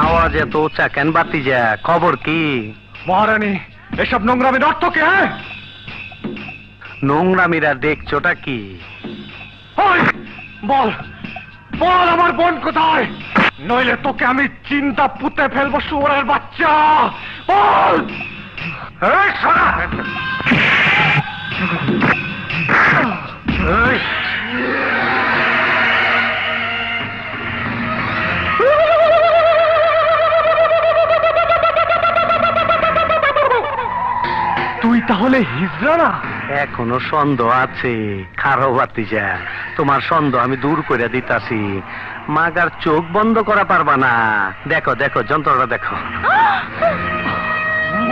আওয়াজ এত উঁচা কেন বাতি যা খবর কি মহারানী এসব নোংরামির অর্থ কে হ্যাঁ? নোংরামিরা দেখছোটা কি ওই বল বল আমার বোন কোথায় নইলে তোকে আমি চিন্তা পুঁতে ফেলব শুয়োরের বাচ্চা বল এই! এই! তুই তাহলে হিজড়া না? এখনও সন্দেহ আছে খারো বাতিজা তোমার সন্দেহ আমি দূর করে দিতাছি। মাগার চোখ বন্ধ করা পারবা না। দেখো দেখো যন্ত্রটা দেখো!